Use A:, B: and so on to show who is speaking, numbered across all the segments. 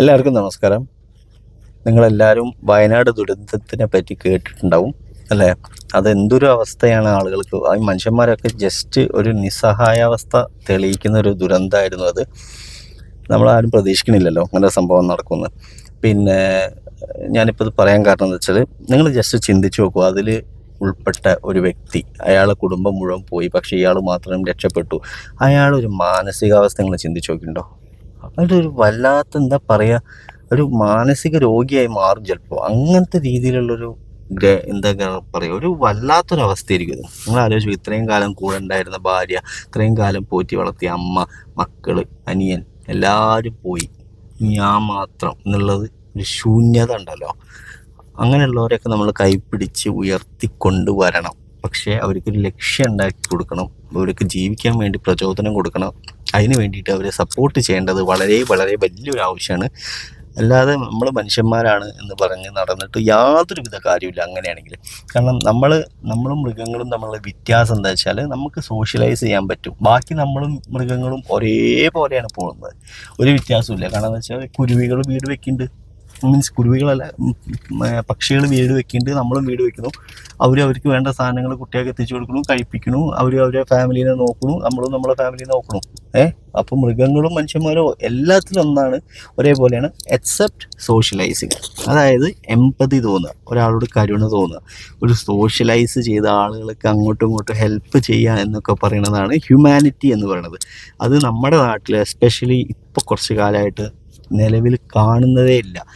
A: എല്ലാവർക്കും നമസ്കാരം. നിങ്ങളെല്ലാവരും വയനാട് ദുരന്തത്തിനെ പറ്റി കേട്ടിട്ടുണ്ടാവും അല്ലേ? അതെന്തൊരു അവസ്ഥയാണ് ആളുകൾക്ക്? ആ മനുഷ്യന്മാരൊക്കെ ജസ്റ്റ് ഒരു നിസ്സഹായാവസ്ഥ തെളിയിക്കുന്ന ഒരു ദുരന്തമായിരുന്നു അത്. നമ്മളാരും പ്രതീക്ഷിക്കണില്ലല്ലോ അങ്ങനെ സംഭവം നടക്കുമെന്ന്. പിന്നെ ഞാനിപ്പോൾ ഇത് പറയാൻ കാരണം എന്താ വെച്ചാൽ നിങ്ങൾ ജസ്റ്റ് ചിന്തിച്ച് നോക്കൂ അതിൽ ഉൾപ്പെട്ട ഒരു വ്യക്തി അയാളെ കുടുംബം മുഴുവൻ പോയി പക്ഷേ ഇയാൾ മാത്രം രക്ഷപ്പെട്ടു. അയാളൊരു മാനസികാവസ്ഥ നിങ്ങൾ ചിന്തിച്ച് നോക്കിയിട്ടുണ്ടോ? അതൊരു വല്ലാത്ത എന്താ പറയുക ഒരു മാനസിക രോഗിയായി മാറും ചിലപ്പോൾ അങ്ങനത്തെ രീതിയിലുള്ളൊരു എന്താ പറയുക ഒരു വല്ലാത്തൊരു അവസ്ഥയായിരിക്കും ഇത്. നിങ്ങൾ ആലോചിച്ചു ഇത്രയും കാലം കൂടെ ഉണ്ടായിരുന്ന ഭാര്യ ഇത്രയും കാലം പോറ്റി വളർത്തിയ അമ്മ മക്കൾ അനിയൻ എല്ലാവരും പോയി. ഞാൻ മാത്രം എന്നുള്ളത് ഒരു ശൂന്യത ഉണ്ടല്ലോ. അങ്ങനെയുള്ളവരെയൊക്കെ നമ്മൾ കൈപ്പിടിച്ച് ഉയർത്തിക്കൊണ്ടുവരണം. പക്ഷേ അവർക്കൊരു ലക്ഷ്യം ഉണ്ടാക്കി കൊടുക്കണം. അവർക്ക് ജീവിക്കാൻ വേണ്ടി പ്രചോദനം കൊടുക്കണം. അതിന് വേണ്ടിയിട്ട് അവരെ സപ്പോർട്ട് ചെയ്യേണ്ടത് വളരെ വളരെ വലിയൊരു ആവശ്യമാണ്. അല്ലാതെ നമ്മൾ മനുഷ്യന്മാരാണ് എന്ന് പറഞ്ഞ് നടന്നിട്ട് യാതൊരുവിധ കാര്യമില്ല അങ്ങനെയാണെങ്കിൽ കാരണം നമ്മൾ നമ്മളും മൃഗങ്ങളും തമ്മിലുള്ള വ്യത്യാസം എന്താ വെച്ചാൽ നമുക്ക് സോഷ്യലൈസ് ചെയ്യാൻ പറ്റും. ബാക്കി നമ്മളും മൃഗങ്ങളും ഒരേപോലെയാണ് പോകുന്നത്. ഒരു വ്യത്യാസമില്ല കാരണം എന്താ വെച്ചാൽ കുരുവികൾ വീട് വെക്കുന്നുണ്ട് മീൻസ് കുരുവികളല്ല പക്ഷികൾ വീട് വെക്കുന്നുണ്ട് നമ്മളും വീട് വെക്കുന്നു. അവർ അവർക്ക് വേണ്ട സാധനങ്ങൾ കുട്ടികൾക്ക് എത്തിച്ചു കൊടുക്കണു കഴിപ്പിക്കണു അവർ അവരെ ഫാമിലിനെ നോക്കണു നമ്മളും നമ്മളെ ഫാമിലിനെ നോക്കണു ഏ അപ്പോൾ മൃഗങ്ങളും മനുഷ്യന്മാരും എല്ലാത്തിലും ഒന്നാണ് ഒരേപോലെയാണ് എക്സെപ്റ്റ് സോഷ്യലൈസിങ് അതായത് എമ്പതി തോന്നുക ഒരാളോട് കരുണ തോന്നുക. ഒരു സോഷ്യലൈസ് ചെയ്ത ആളുകൾക്ക് അങ്ങോട്ടും ഇങ്ങോട്ടും ഹെൽപ്പ് ചെയ്യുക എന്നൊക്കെ പറയുന്നതാണ് ഹ്യൂമാനിറ്റി എന്ന് പറയുന്നത്. അത് നമ്മുടെ നാട്ടിൽ എസ്പെഷ്യലി ഇപ്പോൾ കുറച്ച് കാലമായിട്ട് നിലവിൽ കാണുന്നതേ ഇല്ല.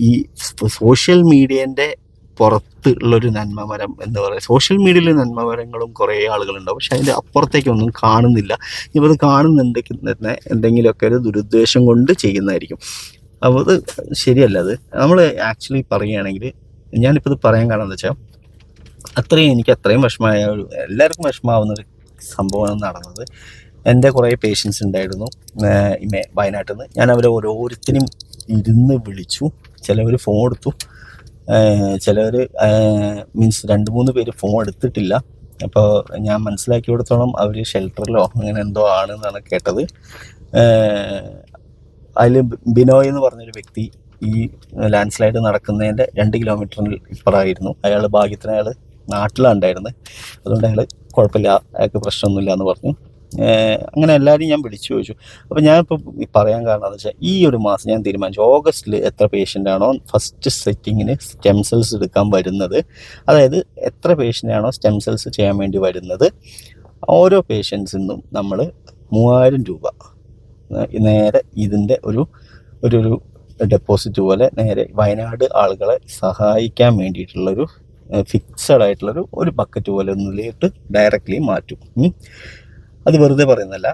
A: ഈ സോഷ്യൽ മീഡിയന്റെ പുറത്ത് ഉള്ളൊരു നന്മമരം എന്ന് പറയുന്നത് സോഷ്യൽ മീഡിയയിൽ നന്മമരങ്ങളും കുറേ ആളുകളുണ്ടാവും. പക്ഷെ അതിന്റെ അപ്പുറത്തേക്കൊന്നും കാണുന്നില്ല. ഇപ്പോൾ അത് കാണുന്നുണ്ടെങ്കിൽ എന്തെങ്കിലുമൊക്കെ ഒരു ദുരുദ്ദേശം കൊണ്ട് ചെയ്യുന്നതായിരിക്കും. അപ്പോൾ അത് ശരിയല്ല അത്. നമ്മൾ ആക്ച്വലി പറയുകയാണെങ്കിൽ ഞാനിപ്പോൾ ഇത് പറയാൻ കാരണം എന്താ വെച്ചാൽ അത്രയും എനിക്ക് അത്രയും വിഷമമായ ഒരു എല്ലാവർക്കും വിഷമാവുന്ന ഒരു സംഭവമാണ് നടന്നത്. എന്റെ കുറേ പേഷ്യൻസ് ഉണ്ടായിരുന്നു വയനാട്ടിൽ നിന്ന്. ഞാൻ അവരെ ഓരോരുത്തരും ഇരുന്ന് വിളിച്ചു. ചിലവർ ഫോൺ എടുത്തു. ചിലവർ മീൻസ് രണ്ട് മൂന്ന് പേര് ഫോൺ എടുത്തിട്ടില്ല. അപ്പോൾ ഞാൻ മനസ്സിലാക്കി കൊടുത്തോളം അവർ ഷെൽട്ടറിലോ അങ്ങനെ എന്തോ ആണ് എന്നാണ് കേട്ടത്. അതിൽ ബിനോയ് എന്ന് പറഞ്ഞൊരു വ്യക്തി ഈ ലാൻഡ് സ്ലൈഡ് നടക്കുന്നതിന്റെ രണ്ട് കിലോമീറ്ററിന് ഇപ്പുറമായിരുന്നു. അയാൾ ഭാഗ്യത്തിന് അയാൾ നാട്ടിലുണ്ടായിരുന്നത് അതുകൊണ്ട് അയാൾ കുഴപ്പമില്ല അയാൾക്ക് പ്രശ്നമൊന്നുമില്ല എന്ന് പറഞ്ഞു. അങ്ങനെ എല്ലാവരും ഞാൻ വിളിച്ചു ചോദിച്ചു. അപ്പോൾ ഞാനിപ്പോൾ പറയാൻ കാരണം എന്ന് വെച്ചാൽ ഈ ഒരു മാസം ഞാൻ തീരുമാനിച്ചു. ഓഗസ്റ്റിൽ എത്ര പേഷ്യന്റ് ആണോ ഫസ്റ്റ് സെറ്റിങ്ങിന് സ്റ്റെം സെൽസ് എടുക്കാൻ വരുന്നത്. അതായത് എത്ര പേഷ്യന്റ് ആണോ സ്റ്റെം സെൽസ് ചെയ്യാൻ വേണ്ടി വരുന്നത്. ഓരോ പേഷ്യൻസിൽ നിന്നും നമ്മൾ മൂവായിരം രൂപ. നേരെ ഇതിന്റെ ഒരു ഒരു ഒരു ഡെപ്പോസിറ്റ് പോലെ നേരെ വയനാട് ആളുകളെ സഹായിക്കാൻ വേണ്ടിയിട്ടുള്ളൊരു ഫിക്സഡ് ആയിട്ടുള്ളൊരു ഒരു ബക്കറ്റ് പോലെ ഒന്നിലേക്ക് ഡയറക്റ്റ്ലി മാറ്റും. അത് വെറുതെ പറയുന്നല്ല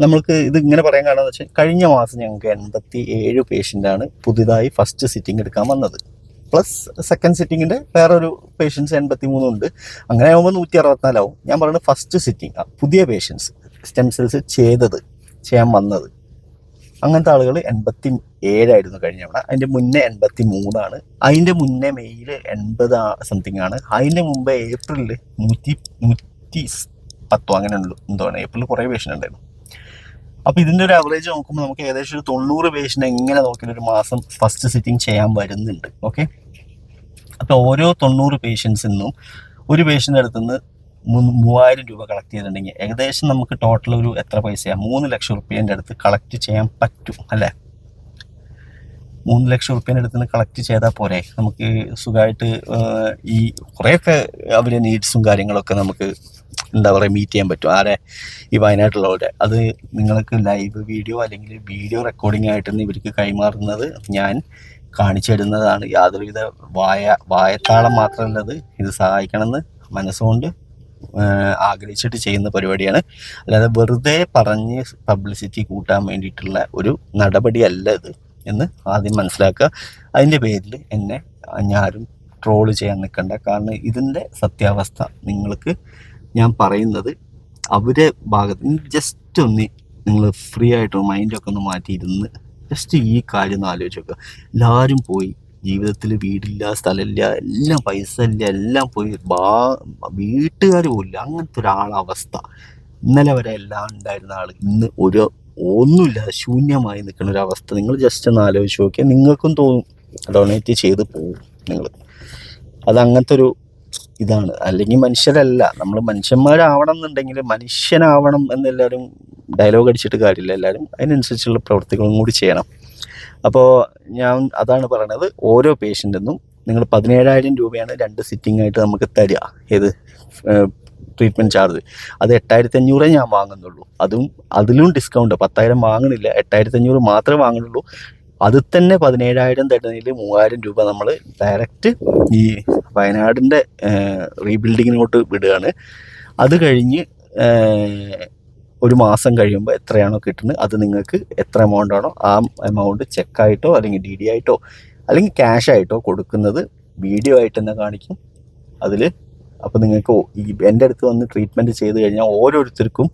A: നമ്മൾക്ക് ഇത് ഇങ്ങനെ പറയാൻ കാരണം വെച്ചാൽ കഴിഞ്ഞ മാസം ഞങ്ങൾക്ക് എൺപത്തി ഏഴ് പേഷ്യന്റാണ് പുതിയതായി ഫസ്റ്റ് സിറ്റിംഗ് എടുക്കാൻ വന്നത്. പ്ലസ് സെക്കൻഡ് സിറ്റിങ്ങിന്റെ വേറൊരു പേഷ്യൻസ് എൺപത്തി മൂന്നുണ്ട് അങ്ങനെ ആകുമ്പോൾ നൂറ്റി അറുപത്തിനാലാവും ഞാൻ പറയുന്നത് ഫസ്റ്റ് സിറ്റിംഗ് പുതിയ പേഷ്യൻസ് സ്റ്റെം സെൽസ് ചെയ്തത് ചെയ്യാൻ വന്നത്. അങ്ങനത്തെ ആളുകൾ എൺപത്തി ഏഴായിരുന്നു കഴിഞ്ഞ തവണ. അതിന്റെ മുന്നേ എൺപത്തി മൂന്നാണ് അതിന്റെ മുന്നേ മെയ്യിൽ എൺപത് സംതിങ് ആണ്. അതിന്റെ മുമ്പ് ഏപ്രിലിൽ നൂറ്റി നൂറ്റി പത്തോ അങ്ങനെ എന്താണ് ഏപ്രിൽ കുറേ പേഷ്യന്റ് ഉണ്ടായിരുന്നു. അപ്പോൾ ഇതിന്റെ ഒരു അവറേജ് നോക്കുമ്പോൾ നമുക്ക് ഏകദേശം ഒരു തൊണ്ണൂറ് പേഷ്യന്റ് എങ്ങനെ നോക്കിയാലും ഒരു മാസം ഫസ്റ്റ് സിറ്റിംഗ് ചെയ്യാൻ വരുന്നുണ്ട്. ഓക്കെ അപ്പോൾ ഓരോ തൊണ്ണൂറ് പേഷ്യൻസിൽ നിന്നും ഒരു പേഷ്യന്റെ അടുത്ത് നിന്ന് മൂവായിരം രൂപ കളക്ട് ചെയ്തിട്ടുണ്ടെങ്കിൽ ഏകദേശം നമുക്ക് ടോട്ടൽ ഒരു എത്ര പൈസയാണ് മൂന്ന് ലക്ഷം റുപ്യേന്റെ അടുത്ത് കളക്ട് ചെയ്യാൻ പറ്റും അല്ലേ? മൂന്ന് ലക്ഷം റുപ്യേന്റെ അടുത്ത് നിന്ന് കളക്ട് ചെയ്താൽ പോരെ. നമുക്ക് സുഖമായിട്ട് ഈ കുറേയൊക്കെ അവരെ നീഡ്സും കാര്യങ്ങളൊക്കെ നമുക്ക് എന്താ പറയുക മീറ്റ് ചെയ്യാൻ പറ്റും. ആരെ? ഈ വയനാട്ടിലുള്ളവരെ. അത് നിങ്ങൾക്ക് ലൈവ് വീഡിയോ അല്ലെങ്കിൽ വീഡിയോ റെക്കോർഡിംഗ് ആയിട്ടൊന്നും ഇവർക്ക് കൈമാറുന്നത്. ഞാൻ കാണിച്ചു തരുന്നതാണ്. യാതൊരുവിധ വായ വായത്താളം മാത്രമല്ലത്. ഇത് സഹായിക്കണമെന്ന് മനസ്സുകൊണ്ട് ആഗ്രഹിച്ചിട്ട് ചെയ്യുന്ന പരിപാടിയാണ്. അല്ലാതെ വെറുതെ പറഞ്ഞ് പബ്ലിസിറ്റി കൂട്ടാൻ വേണ്ടിയിട്ടുള്ള ഒരു നടപടിയല്ല ഇത് എന്ന് ആദ്യം മനസ്സിലാക്കുക. അതിന്റെ പേരിൽ എന്നെ ഞാനും ട്രോൾ ചെയ്യാൻ നിൽക്കണ്ട. കാരണം ഇതിന്റെ സത്യാവസ്ഥ നിങ്ങൾക്ക് ഞാൻ പറയുന്നത് അവരെ ഭാഗത്ത് ജസ്റ്റ് ഒന്ന് നിങ്ങൾ ഫ്രീ ആയിട്ട് മൈൻഡൊക്കെ ഒന്ന് മാറ്റിയിരുന്ന് ജസ്റ്റ് ഈ കാര്യം ഒന്ന് ആലോചിച്ച് നോക്കുക എല്ലാവരും പോയി. ജീവിതത്തിൽ വീടില്ല സ്ഥലമില്ല എല്ലാം പൈസ ഇല്ല എല്ലാം പോയി. ബാ വീട്ടുകാർ പോലില്ല. അങ്ങനത്തെ ഒരാളവസ്ഥ ഇന്നലെ വരെ എല്ലാം ഉണ്ടായിരുന്ന ആൾ ഇന്ന് ഒരു ഒന്നുമില്ല ശൂന്യമായി നിൽക്കുന്ന ഒരു അവസ്ഥ. നിങ്ങൾ ജസ്റ്റ് ഒന്ന് ആലോചിച്ച് നോക്കിയാൽ നിങ്ങൾക്കും തോന്നും. ഡൊണേറ്റ് ചെയ്ത് പോകും നിങ്ങൾ അത് അങ്ങനത്തെ ഒരു ഇതാണ്. അല്ലെങ്കിൽ മനുഷ്യരല്ല. നമ്മൾ മനുഷ്യന്മാരാവണം എന്നുണ്ടെങ്കിൽ മനുഷ്യനാവണം എന്നെല്ലാവരും ഡയലോഗ് അടിച്ചിട്ട് കാര്യമില്ല. എല്ലാവരും അതിനനുസരിച്ചുള്ള പ്രവർത്തികളും കൂടി ചെയ്യണം. അപ്പോൾ ഞാൻ അതാണ് പറയണത്. ഓരോ പേഷ്യന്റെന്നും നിങ്ങൾ പതിനേഴായിരം രൂപയാണ് രണ്ട് സിറ്റിംഗ് ആയിട്ട് നമുക്ക് തരിക. ഏത്? ട്രീറ്റ്മെന്റ് ചാർജ് അത് എട്ടായിരത്തി അഞ്ഞൂറേ ഞാൻ വാങ്ങുന്നുള്ളൂ. അതും അതിലും ഡിസ്കൗണ്ട് പത്തായിരം വാങ്ങണില്ല. എട്ടായിരത്തി അഞ്ഞൂറ് മാത്രമേ വാങ്ങുന്നുള്ളൂ. അതിൽ തന്നെ പതിനേഴായിരം തരുന്നതിൽ മൂവായിരം രൂപ നമ്മൾ ഡയറക്റ്റ് ഈ വയനാടിന്റെ റീബിൽഡിങ്ങിനോട്ട് വിടുകയാണ്. അത് കഴിഞ്ഞ് ഒരു മാസം കഴിയുമ്പോൾ എത്രയാണോ കിട്ടുന്നത് അത് നിങ്ങൾക്ക് എത്ര എമൗണ്ട് ആണോ ആ എമൗണ്ട് ചെക്കായിട്ടോ അല്ലെങ്കിൽ ഡി ഡി ആയിട്ടോ അല്ലെങ്കിൽ ക്യാഷ് ആയിട്ടോ കൊടുക്കുന്നത് വീഡിയോ ആയിട്ട് തന്നെ കാണിക്കും. അതിൽ അപ്പോൾ നിങ്ങൾക്ക് ഈ എന്റെ അടുത്ത് വന്ന് ട്രീറ്റ്മെന്റ് ചെയ്ത് കഴിഞ്ഞാൽ ഓരോരുത്തർക്കും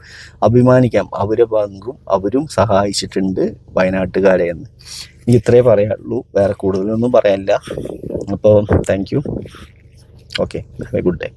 A: അഭിമാനിക്കാം. അവരെ പങ്കും അവരും സഹായിച്ചിട്ടുണ്ട് വയനാട്ടുകാരെ എന്ന്. എനിക്ക് ഇത്രേ പറയാനുള്ളൂ. വേറെ കൂടുതലൊന്നും പറയാനില്ല. അപ്പോൾ thank you okay good day